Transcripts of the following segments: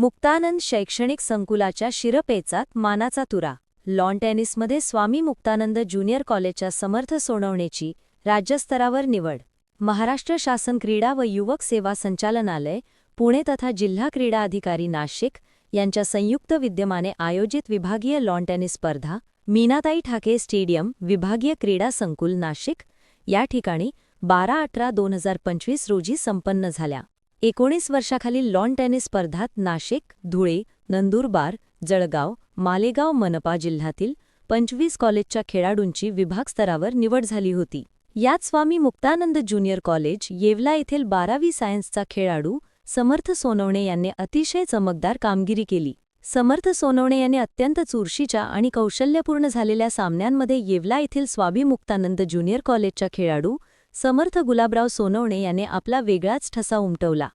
मुक्तानंद शैक्षणिक संकुलाच्या शिरपेचात मानाचा तुरा. लॉन टेनिसमध्ये स्वामी मुक्तानंद ज्युनियर कॉलेजच्या समर्थ सोनवणेची राज्यस्तरावर निवड. महाराष्ट्र शासन क्रीडा व युवक सेवा संचालनालय पुणे तथा जिल्हा क्रीडा अधिकारी नाशिक यांच्या संयुक्त विद्यमाने आयोजित विभागीय लॉन टेनिस स्पर्धा मीनाताई ठाके स्टेडियम विभागीय क्रीडा संकुल नाशिक या ठिकाणी बारा अठरा दोन हजार पंचवीस रोजी संपन्न झाल्या. एकोणीस वर्षाखालील लॉन टेनिस स्पर्धात नाशिक धुळे नंदुरबार जळगाव मालेगाव मनपा जिल्ह्यातील पंचवीस कॉलेजच्या खेळाडूंची विभागस्तरावर निवड झाली होती. यात स्वामी मुक्तानंद ज्युनियर कॉलेज येवला येथील बारावी सायन्सचा खेळाडू समर्थ सोनवणे यांनी अतिशय चमकदार कामगिरी केली. समर्थ सोनवणे यांनी अत्यंत चुरशीच्या आणि कौशल्यपूर्ण झालेल्या सामन्यांमध्ये येवला येथील स्वामी मुक्तानंद ज्युनियर कॉलेजच्या खेळाडू समर्थ गुलाबराव सोनवणे याने आपला वेगळाच ठसा उमटवला.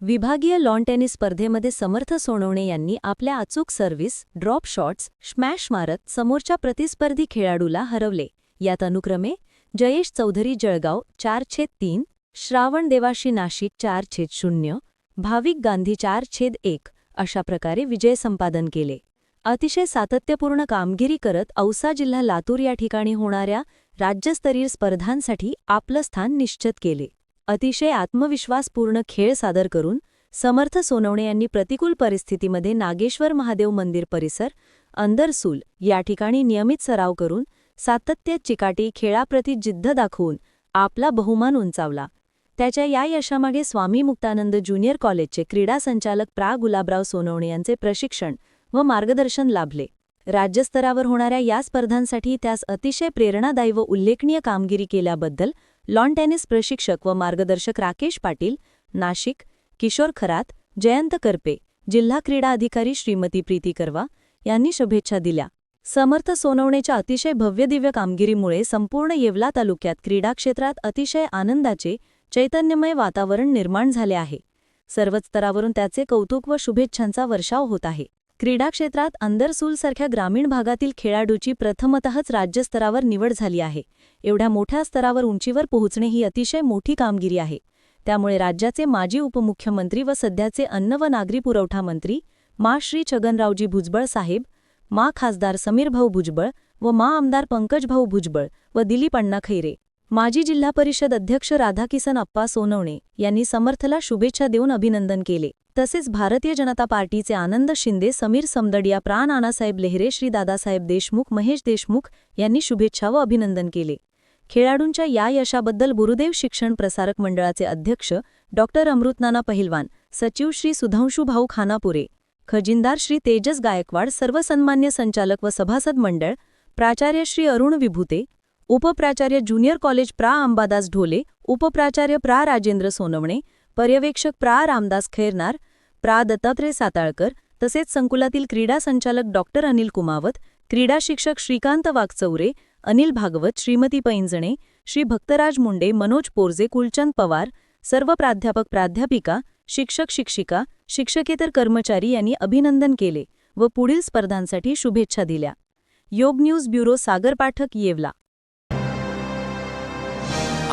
विभागीय लॉन टेनिस स्पर्धेमध्ये समर्थ सोनवणे यांनी आपल्या अचूक सर्व्हिस ड्रॉप शॉट्स स्मॅश मारत समोरच्या प्रतिस्पर्धी खेळाडूला हरवले. यात अनुक्रमे जयेश चौधरी जळगाव चार छेद तीन श्रावण देवाशी नाशिक चार छेद शून्य भाविक गांधी चार छेद एक अशा प्रकारे विजय संपादन केले. अतिशय सातत्यपूर्ण कामगिरी करत औसा जिल्हा लातूर या ठिकाणी होणाऱ्या राज्यस्तरीय स्पर्धांसाठी आपलं स्थान निश्चित केले. अतिशय आत्मविश्वासपूर्ण खेळ सादर करून समर्थ सोनवणे यांनी प्रतिकूल परिस्थितीमध्ये नागेश्वर महादेव मंदिर परिसर अंदरसूल या ठिकाणी नियमित सराव करून सातत्य चिकाटी खेळाप्रती जिद्द दाखवून आपला बहुमान उंचावला. त्याच्या या यशामागे स्वामी मुक्तानंद ज्युनियर कॉलेजचे क्रीडा संचालक प्रा. गुलाबराव सोनवणे यांचे प्रशिक्षण व मार्गदर्शन लाभले. राज्यस्तरावर होणाऱ्या या स्पर्धांसाठी त्यास अतिशय प्रेरणादायी व उल्लेखनीय कामगिरी केल्याबद्दल लॉन टेनिस प्रशिक्षक व मार्गदर्शक राकेश पाटील नाशिक किशोर खरात जयंत करपे जिल्हा क्रीडा अधिकारी श्रीमती प्रीती करवा यांनी शुभेच्छा दिल्या. समर्थ सोनवणेच्या अतिशय भव्यदिव्य कामगिरीमुळे संपूर्ण येवला तालुक्यात क्रीडा क्षेत्रात अतिशय आनंदाचे चैतन्यमय वातावरण निर्माण झाले आहे. सर्वच स्तरावरून त्याचे कौतुक व शुभेच्छांचा वर्षाव होत आहे. क्रीडा क्षेत्रात अंदरसूलसारख्या ग्रामीण भागातील खेळाडूची प्रथमतःच राज्यस्तरावर निवड झाली आहे. एवढ्या मोठ्या स्तरावर उंचीवर पोहोचणे ही अतिशय मोठी कामगिरी आहे. त्यामुळे राज्याचे माजी उपमुख्यमंत्री व सध्याचे अन्न व नागरी पुरवठा मंत्री मा श्री छगनरावजी भुजबळ साहेब मा खासदार समीरभाऊ भुजबळ व मा आमदार पंकजभाऊ भुजबळ व दिलीप अण्णा खैरे माजी जिल्हा परिषद अध्यक्ष राधाकिसन अप्पा सोनवणे यांनी समर्थला शुभेच्छा देऊन अभिनंदन केले. तसेच भारतीय जनता पार्टीचे आनंद शिंदे समीर समदडिया प्राण आनासाहेब लेहरे श्री दादासाहेब देशमुख महेश देशमुख यांनी शुभेच्छा व अभिनंदन केले. खेळाडूंच्या या यशाबद्दल गुरुदेव शिक्षण प्रसारक मंडळाचे अध्यक्ष डॉक्टर अमृतनाना पहिलवान सचिव श्री सुधांशू भाऊ खानापुरे खजिनदार श्री तेजस गायकवाड सर्व सन्मान्य संचालक व सभासद मंडळ प्राचार्य श्री अरुण विभूते उपप्राचार्य ज्युनियर कॉलेज प्रा अंबादास ढोले उपप्राचार्य प्रा राजेंद्र सोनवणे पर्यवेक्षक प्रा रामदास खैरनार प्रा दत्तात्रय साताळकर तसेच संकुलातील क्रीडा संचालक डॉक्टर अनिल कुमावत क्रीडा शिक्षक श्रीकांत वागचौरे अनिल भागवत श्रीमती पैंजणे श्री भक्तराज मुंडे मनोज पोरजे कुलचंद पवार सर्व प्राध्यापक प्राध्यापिका शिक्षक शिक्षिका शिक्षकेतर कर्मचारी यांनी अभिनंदन केले व पुढील स्पर्धांसाठी शुभेच्छा दिल्या. Yog news bureau Sagar Pathak Yeola.